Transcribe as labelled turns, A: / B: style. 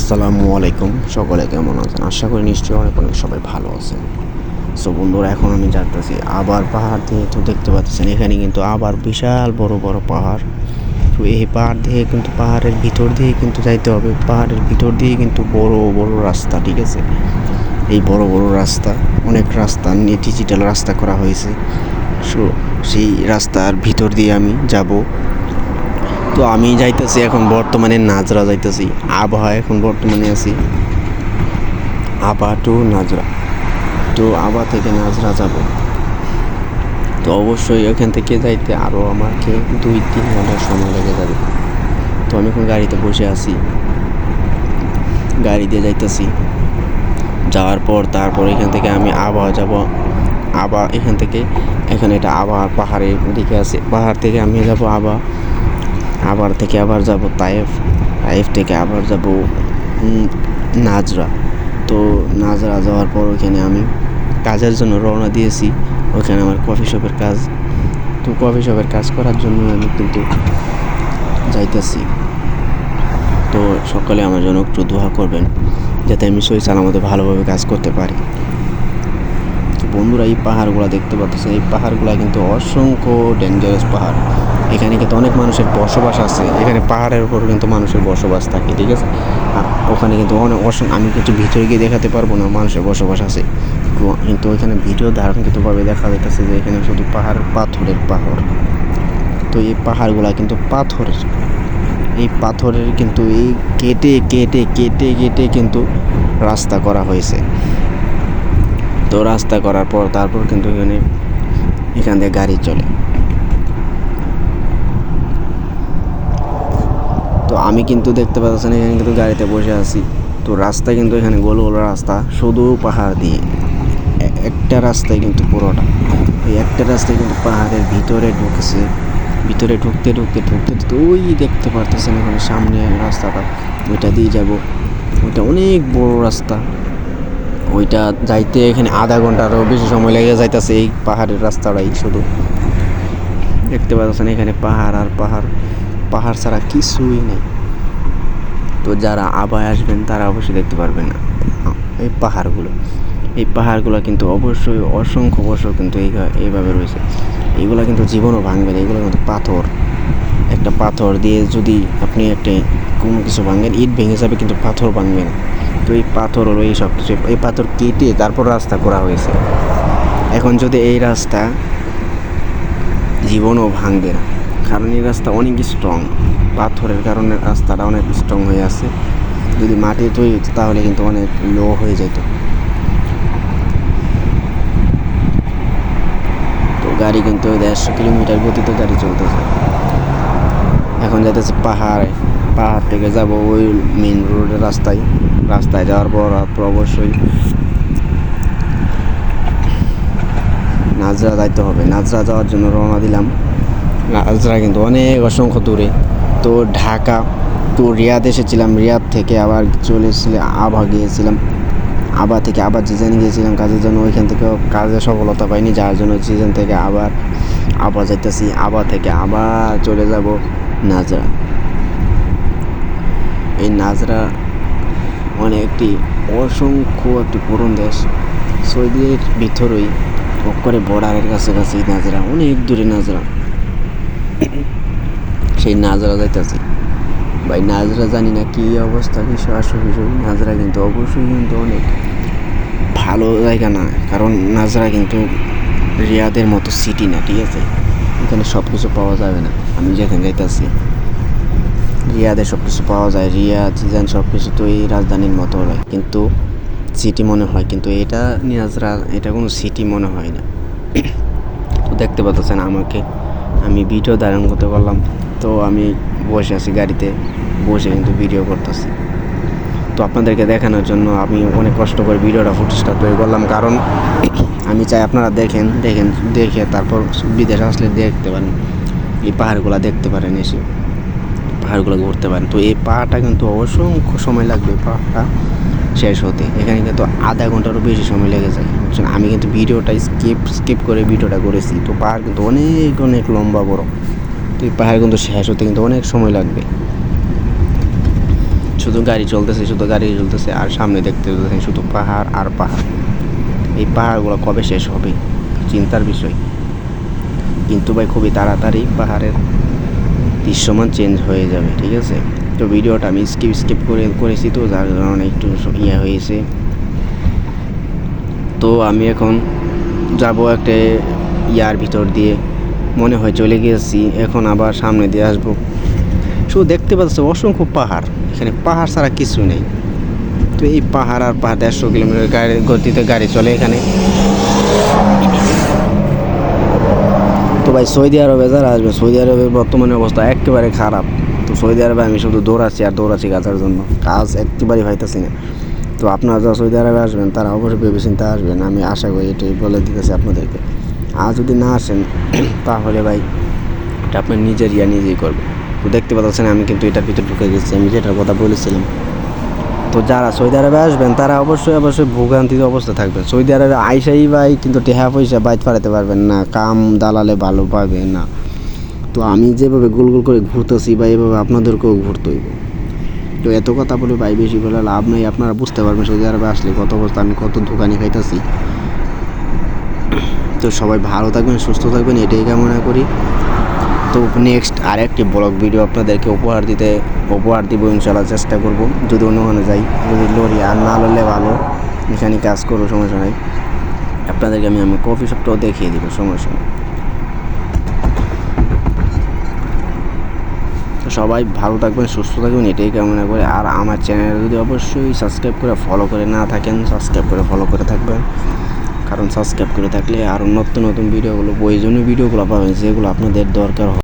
A: আসসালামু আলাইকুম। সকলে কেমন আছেন? আশা করি নিশ্চয়ই অনেক অনেক সবাই ভালো আছেন। সো বন্ধুরা, এখন আমি যাচ্ছি আবার পাহাড় দিয়ে। তো দেখতে পাচ্ছেন, এখানে কিন্তু আবার বিশাল বড় বড় পাহাড়। তো এই পাহাড় দিয়ে কিন্তু পাহাড়ের ভিতর দিয়ে কিন্তু যাইতে হবে। পাহাড়ের ভিতর দিয়ে কিন্তু বড় বড় রাস্তা, ঠিক আছে? এই বড় বড় রাস্তা, অনেক রাস্তা, নিয়ে ডিজিটাল রাস্তা করা হয়েছে। সো সেই রাস্তার ভিতর দিয়ে আমি যাব। তো আমি যাইতেছি এখন বর্তমানে নাজরা যাইতেছি। আবহাওয়া এখন বর্তমানে আছি। আবা টু নাজরা। তো আবা থেকে নাজরা যাব। তো অবশ্যই ওখান থেকে যাইতে আরও আমাকে দুই তিন ঘণ্টা সময় লেগে যাবে। তো আমি এখন গাড়িতে বসে আছি। গাড়ি দিয়ে যাইতেছি। যাওয়ার পর তারপর এখান থেকে আমি আবার যাব। আবার এখান থেকে, এখানে এটা আবার পাহাড়ের দিকে আছে। পাহাড় থেকে আমি যাব আবার আবার থেকে আবার যাব তায়েফ তায়েফ থেকে আবার যাব নাজরা। তো নাজরা যাওয়ার পর ওখানে আমি কাজের জন্য রওনা দিয়েছি। ওখানে আমার কফি শপের কাজ। তো কফি শপের কাজ করার জন্য আমি কিন্তু যাইতেছি। তো সকলে আমার জন্য একটু দোয়া করবেন, যাতে আমি সই সালামতে ভালোভাবে কাজ করতে পারি। বন্ধুরা, এই পাহাড়গুলো দেখতে পাচ্ছেন, এই পাহাড়গুলো কিন্তু অসংখ্য ডেঞ্জারাস পাহাড়। এখানে কিন্তু অনেক মানুষের বসবাস আছে। এখানে পাহাড়ের উপর কিন্তু মানুষের বসবাস থাকে, ঠিক আছে? আর ওখানে কিন্তু অনেক আমি কিন্তু ভিতরে গিয়ে দেখাতে পারব না মানুষের বসবাস আছে। কিন্তু ওইখানে ভিডিও ধারণকৃতভাবে দেখা যাইতেছে যে এখানে শুধু পাহাড়, পাথরের পাহাড়। তো এই পাহাড়গুলা কিন্তু পাথরের। এই পাথরের কিন্তু এই কেটে কেটে কেটে কেটে কিন্তু রাস্তা করা হয়েছে। তো রাস্তা করার পর তারপর কিন্তু এখানে এখান দিয়ে গাড়ি চলে। আমি কিন্তু দেখতে পাচ্ছেন, এখানে কিন্তু গাড়িতে বসে আছি। তো রাস্তা কিন্তু এখানে গোল গোল রাস্তা, শুধু পাহাড় দিয়ে। একটা রাস্তায় কিন্তু পুরোটা। ওই একটা রাস্তায় কিন্তু পাহাড়ের ভিতরে ঢুকেছে। ভিতরে ঢুকতে ঢুকতে ঢুকতে ঢুকতে ওই দেখতে পারতেছেন এখানে সামনে রাস্তাটা। ওইটা দিয়ে যাব। ওইটা অনেক বড় রাস্তা। ওইটা যাইতে এখানে আধা ঘন্টারও বেশি সময় লেগে যাইতেছে এই পাহাড়ের রাস্তাটাই শুধু। দেখতে পাচ্ছেন এখানে পাহাড় আর পাহাড়। পাহাড় ছাড়া কিছুই নেই। তো যারা আবার আসবেন, তারা অবশ্যই দেখতে পারবেন এই পাহাড়গুলো। এই পাহাড়গুলো কিন্তু অবশ্যই অসংখ্য বছর কিন্তু এই এইভাবে রয়েছে। এগুলো কিন্তু জীবনও ভাঙবে না এগুলো কিন্তু পাথর। একটা পাথর দিয়ে যদি আপনি একটা কোনো কিছু ভাঙেন, ইট ভেঙে যাবে কিন্তু পাথর ভাঙবে না। তো এই পাথর হলো এই সব কিছু। এই পাথর কেটে তারপর রাস্তা করা হয়েছে। এখন যদি এই রাস্তা জীবনও ভাঙবে না, কারণ এই রাস্তা অনেক স্ট্রং পাথরের কারণে রাস্তাটা অনেক স্ট্রং হয়ে আছে। যদি মাটি তৈরি তাহলে কিন্তু অনেক লো হয়ে যেত। তো গাড়ি কিন্তু দেড়শো কিলোমিটার গতিতে গাড়ি চলতেছে। এখন যাইতেছে পাহাড়ে। পাহাড় থেকে যাব ওই মেন রোডের রাস্তায়। রাস্তায় যাওয়ার পর অবশ্যই নাজরা যাইতে হবে। নাজরা যাওয়ার জন্য রওনা দিলাম। নাজরা কিন্তু অনেক অসংখ্য দূরে। তো ঢাকা তো রিয়াদ এসেছিলাম, রিয়াদ থেকে আবার চলে এসেছিলাম আবা গিয়েছিলাম। আবা থেকে আবার জিজান গিয়েছিলাম, কাজের জন্য ওইখান থেকে কাজে সফলতা পাইনি, যার জন্য জিজান থেকে আবার আবার যাইতেছি আবা থেকে আবার চলে যাব নাজরা। এই নাজরা মানে একটি অসংখ্য একটি পুরন দেশ, সৌদির ভিতরেই করে বর্ডারের কাছাকাছি নাজরা, অনেক দূরে নাজরা। সেই নাজরা যাইতেছি। ভাই, নাজরা জানি না কি অবস্থা বিষয় আসল বিষয়। নাজরা কিন্তু অবশ্যই কিন্তু অনেক ভালো জায়গা না, কারণ নাজরা কিন্তু রিয়াদের মতো সিটি না, ঠিক আছে? এখানে সব কিছু পাওয়া যাবে না, আমি যেখানে যাইতেছি। রিয়াদে সব কিছু পাওয়া যায়, রিয়াদ, জিজান সব কিছু তো এই রাজধানীর মতো হয়। কিন্তু সিটি মনে হয়, কিন্তু এটা নিয়াজরা এটা কোনো সিটি মনে হয় না। তো দেখতে পাচ্ছেন আমাকে, আমি ভিডিও ধারণ করতে পারলাম। তো আমি বসে আছি গাড়িতে, বসে কিন্তু ভিডিও করতেছি। তো আপনাদেরকে দেখানোর জন্য আমি অনেক কষ্ট করে ভিডিওটা ফুটেজটা তৈরি করলাম। কারণ আমি চাই আপনারা দেখেন দেখেন, দেখে তারপর বিদেশে আসলে দেখতে পারেন। এই পাহাড়গুলো দেখতে পারেন এসে, পাহাড়গুলো ঘুরতে পারেন। তো এই পাহাড়টা কিন্তু অসংখ্য সময় লাগবে পাহাড়টা শেষ হতে। এখানে কিন্তু আধা ঘন্টারও বেশি সময় লেগে যায়। বুঝছেন? আমি কিন্তু ভিডিওটা স্কিপ স্কিপ করে ভিডিওটা করেছি। তো পাহাড় কিন্তু অনেক অনেক লম্বা বড়। এই পাহাড় কিন্তু শেষ হতে কিন্তু অনেক সময় লাগবে। শুধু গাড়ি চলতেছে, শুধু গাড়ি চলতেছে, আর সামনে দেখতে শুধু পাহাড় আর পাহাড়। এই পাহাড়গুলো কবে শেষ হবে? চিন্তার বিষয়। কিন্তু ভাই, খুবই তাড়াতাড়ি পাহাড়ের দৃশ্যমান চেঞ্জ হয়ে যাবে, ঠিক আছে? তো ভিডিওটা আমি স্কিপ স্কিপ করে, করেছি তো, যার কারণে একটু ইয়ে হয়েছে। তো আমি এখন যাব একটা ইয়ার ভিতর দিয়ে। মনে হয় চলে গিয়েছি, এখন আবার সামনে দিয়ে আসব। শুধু দেখতে পাচ্ছ অসংখ্য পাহাড়, এখানে পাহাড় ছাড়া কিছু নেই। তো এই পাহাড় আর পাহাড় দেড়শো কিলোমিটার গাড়ি, গতিতে গাড়ি চলে এখানে। তো ভাই, সৌদি আরবে যারা আসবে, সৌদি আরবের বর্তমানে অবস্থা একেবারে খারাপ। তো সৌদি আরবে আমি শুধু দৌড়াচ্ছি আর দৌড়াচ্ছি কাজের জন্য। কাজ একেবারেই পাইতেছি না। তো আপনারা যারা সৌদি আরবে আসবেন, তারা অবশ্যই ভেবে চিন্তে আসবেন। আমি আশা করি এটাই বলে দিতেছি আপনাদেরকে। আর যদি না আসেন, তাহলে ভাই এটা আপনার নিজের ইয়া নিজেই করবে। তো দেখতে পাচ্ছেন, আমি কিন্তু এটার ভিতরে ঢুকে গেছি। আমি যেটার কথা বলেছিলাম। তো যারা সৌদি আরবে আসবেন, তারা অবশ্যই অবশ্যই ভোগান্তিতে অবস্থা থাকবেন। সৌদি আরবে আইসাই ভাই কিন্তু টেহা পয়সা বাইত পাঠাতে পারবেন না, কাম দালালে ভালো পাবে না। তো আমি যেভাবে গোল গোল করে ঘুরতেছি বা এভাবে আপনাদেরকেও ঘুরতে হইব। তো এত কথা বলে ভাই, বেশি বলে লাভ নেই। আপনারা বুঝতে পারবেন, সৌদি আরবে আসলে কত অবস্থা, আমি কত দোকানে খাইতেছি। তো সবাই ভালো থাকবেন, সুস্থ থাকবেন, এটাই কামনা করি। তো নেক্সট আরেকটি ব্লগ ভিডিও আপনাদেরকে উপহার দিতে, উপহার দিব ইনশাল্লাহ চেষ্টা করব। যদি অন্যখানে যাই, যদি লরি আর না লড়লে ভালো এখানে কাজ করব সমস্যা নাই। আপনাদেরকে আমি আমি কফি শপটাও দেখিয়ে দিব, সমস্যা নেই। সবাই ভালো থাকবেন, সুস্থ থাকবেন, এটাই কামনা করে। আর আমার চ্যানেল যদি অবশ্যই সাবস্ক্রাইব করে ফলো করে না থাকেন সাবস্ক্রাইব করে ফলো করে থাকবেন। কারণ সাবস্ক্রাইব করে থাকলে আরও নতুন নতুন ভিডিওগুলো প্রয়োজনীয় ভিডিওগুলো পাবেন যেগুলো আপনাদের দরকার